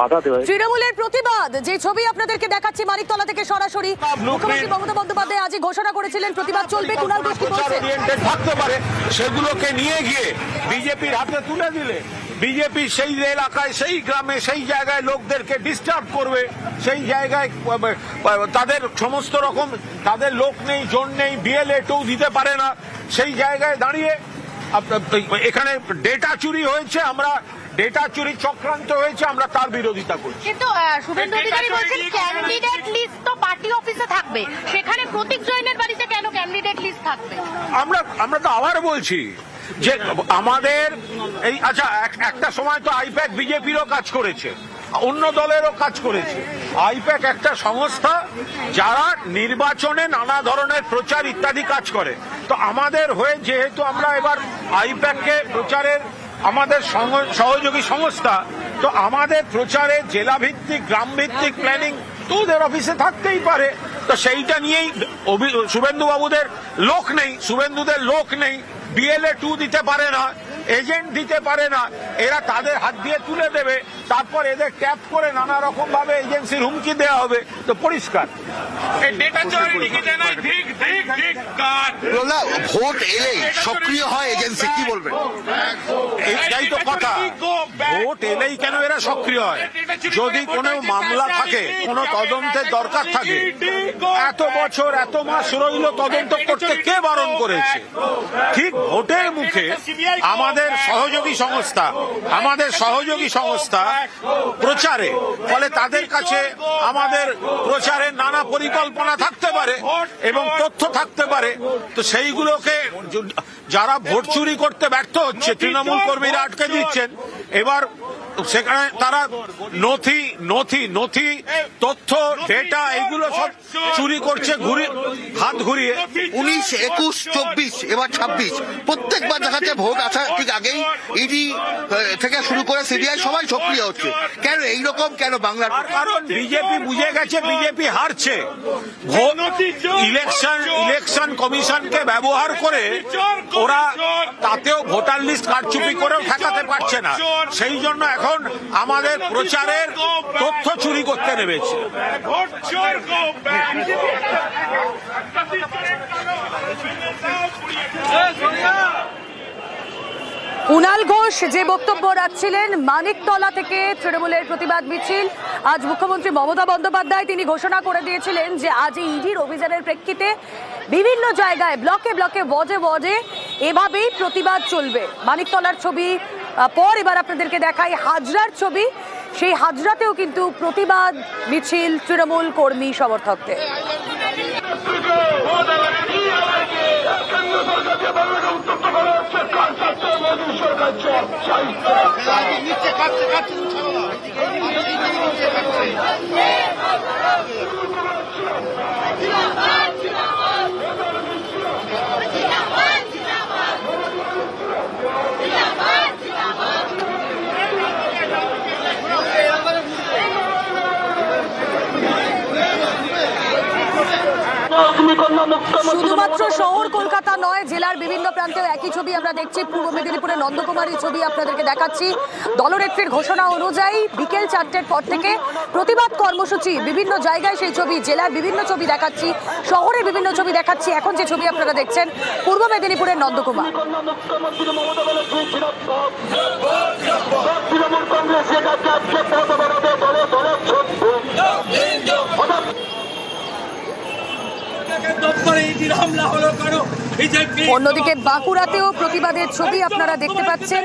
বাধা দেওয়া তৃণমূলের প্রতিবাদ যে ছবি আপনাদেরকে দেখাচ্ছি মানিকতলা থেকে সরাসরি। মুখ্যমন্ত্রী মমতা বন্দ্যোপাধ্যায় আজই ঘোষণা করেছিলেন প্রতিবাদ চলবে কুণাল ঘোষ কি থাকতে পারে সেগুলোকে নিয়ে গিয়ে বিজেপির হাতে তুলে দিলে বিজেপি সেই এলাকায় সেই গ্রামে সেই জায়গায় লোকদেরকে ডিস্টার্ব করবে সেই জায়গায় তাদের সমস্ত রকম তাদের লোক নেই জন নেই বিএলএ টু দিতে পারে না সেই জায়গায় দাঁড়িয়ে এখানে ডেটা চুরি হয়েছে আমরা ডেটা চুরি চক্রান্ত হয়েছে আমরা তার বিরোধিতা করছি। কিন্তু শুভেন্দু অধিকারী বলছেন ক্যান্ডিডেট লিস্ট তো পার্টি অফিসে থাকবে। সেখানে প্রতীক জৈনের বাড়িতে কেন ক্যান্ডিডেট লিস্ট থাকবে? আমরা আমরা তো আবার বলছি যে আমাদের এই আচ্ছা এক- একটা সময় তো আইপ্যাক বিজেপিরও কাজ করেছে অন্য দলেরও কাজ করেছে। আইপ্যাক একটা সংস্থা যারা নির্বাচনে নানা ধরনের প্রচার ইত্যাদি কাজ করে। তো আমাদের হয়ে যেহেতু আমরা এবার আইপ্যাককে প্রচারের আমাদের সহযোগী সংস্থা, তো আমাদের প্রচারে জেলা ভিত্তিক গ্রাম ভিত্তিক প্ল্যানিং তো ওদের অফিসে থাকতেই পারে। তো সেইটা নিয়েই শুভেন্দু বাবুদের লোক নেই, শুভেন্দুদের লোক নেই। বিএলএ টু দিতে পারে না। এজেন্ট দিতে পারে না। এরা তাদের হাত দিয়ে তুলে দেবে। তারপর এদের ট্যাপ করে নানা রকম ভাবে এজেন্সির হুমকি দেওয়া হবে। তো পরিষ্কার। ভোট এলেই সক্রিয় হয় এজেন্সি কি বলবেন এইটাই তো কথা ভোট এলেই কেন এরা সক্রিয় হয়? যদি কোনো মামলা থাকে কোনো তদন্তের দরকার থাকে। এত বছর এত মাস রইল তদন্ত করতে কে বারণ করেছে? ঠিক ভোটের মুখে আমাদের সহযোগী সংস্থা, আমাদের সহযোগী সংস্থা প্রচারে, ফলে তাদের কাছে আমাদের প্রচারে নানা পরিকল্পনা থাকতে পারে এবং তথ্য থাকতে পারে। তো সেইগুলোকে যারা ভোট চুরি করতে ব্যর্থ হচ্ছে, তৃণমূল কর্মীরা আটকে দিচ্ছেন। এবার সেখানে তারা নথি নথি নথি তথ্য ডেটা এগুলো সব চুরি করছে ঘুরি হাত ঘুরিয়ে। উনিশ একুশ চব্বিশ এবার ছাব্বিশ। প্রত্যেকবার দেখা যাচ্ছে ভোট আসার ঠিক আগেই ইডি থেকে শুরু করে সিবিআই সবাই সক্রিয় হচ্ছে। কেন এইরকম? কেন বাংলার কারণ বিজেপি বুঝে গেছে বিজেপি হারছে। ভোট ইলেকশন ইলেকশন কমিশনকে ব্যবহার করে ওরা তাতেও ভোটার লিস্ট কারচুপি করেও ঠেকাতে পারছে না। সেই জন্য এখন আমাদের প্রচারের তথ্য চুরি করতে নেমেছে। কুণাল ঘোষ যে বক্তব্য রাখছিলেন, মানিকতলা থেকে তৃণমূলের প্রতিবাদ মিছিল। আজ মুখ্যমন্ত্রী মমতা বন্দ্যোপাধ্যায় তিনি ঘোষণা করে দিয়েছিলেন যে আজ এই ইডির অভিযানের প্রেক্ষিতে বিভিন্ন জায়গায়, ব্লকে ব্লকে, ওয়ার্ডে ওয়ার্ডে এভাবেই প্রতিবাদ চলবে। মানিকতলার ছবি পর এবার আপনাদেরকে দেখাই হাজরার ছবি। সেই হাজরাতেও কিন্তু প্রতিবাদ মিছিল তৃণমূল কর্মী সমর্থকদের। শুধুমাত্র শহর কলকাতা নয় জেলার বিভিন্ন প্রান্তেও একই ছবি আমরা দেখছি। পূর্ব মেদিনীপুরের নন্দকুমারী ছবি আপনাদেরকে দেখাচ্ছি। দলনেত্রীর ঘোষণা অনুযায়ী বিকেল চারটের পর থেকে প্রতিবাদ কর্মসূচি বিভিন্ন জায়গায় সেই ছবি জেলার বিভিন্ন ছবি দেখাচ্ছি শহরে বিভিন্ন ছবি দেখাচ্ছি। এখন যে ছবি আপনারা দেখছেন পূর্ব মেদিনীপুরের নন্দকুমার। অন্যদিকে বাঁকুড়াতেও প্রতিবাদের ছবি আপনারা দেখতে পাচ্ছেন।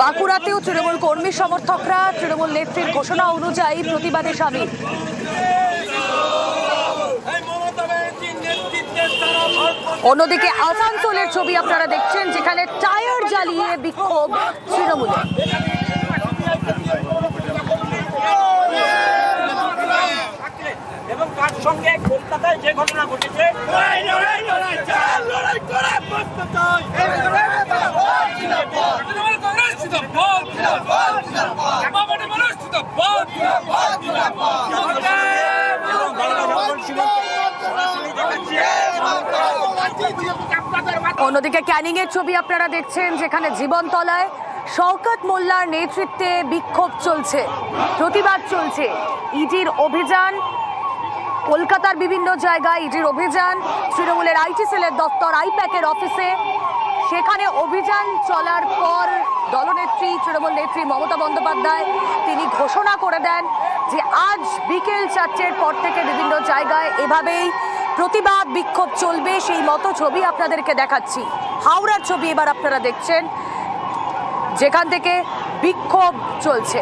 বাঁকুড়াতেও তৃণমূল কর্মী সমর্থকরা, তৃণমূল নেত্রীর ঘোষণা অনুযায়ী প্রতিবাদে সামিল। অন্যদিকে আসানসোলের ছবি আপনারা দেখছেন, যেখানে টায়ার জ্বালিয়ে বিক্ষোভ তৃণমূলের এবং তার সঙ্গে কলকাতায় যে ঘটনা ঘটেছে অন্যদিকে ক্যানিং এর ছবি আপনারা দেখছেন যেখানে জীবনতলায় শওকত মোল্লার নেতৃত্বে বিক্ষোভ চলছে প্রতিবাদ চলছে। ইডির অভিযান কলকাতার বিভিন্ন জায়গায় ইডির অভিযান, তৃণমূলের আইটি সেলের দপ্তর আইপ্যাকের অফিসে। সেখানে অভিযান চলার পর দলনেত্রী, তৃণমূল নেত্রী মমতা বন্দ্যোপাধ্যায় তিনি ঘোষণা করে দেন যে আজ বিকেল চারটের পর থেকে বিভিন্ন জায়গায় এভাবেই প্রতিবাদ বিক্ষোভ চলবে। সেই মতো ছবি আপনাদেরকে দেখাচ্ছি। হাওড়ার ছবি এবার আপনারা দেখছেন। যেখান থেকে বিক্ষোভ চলছে।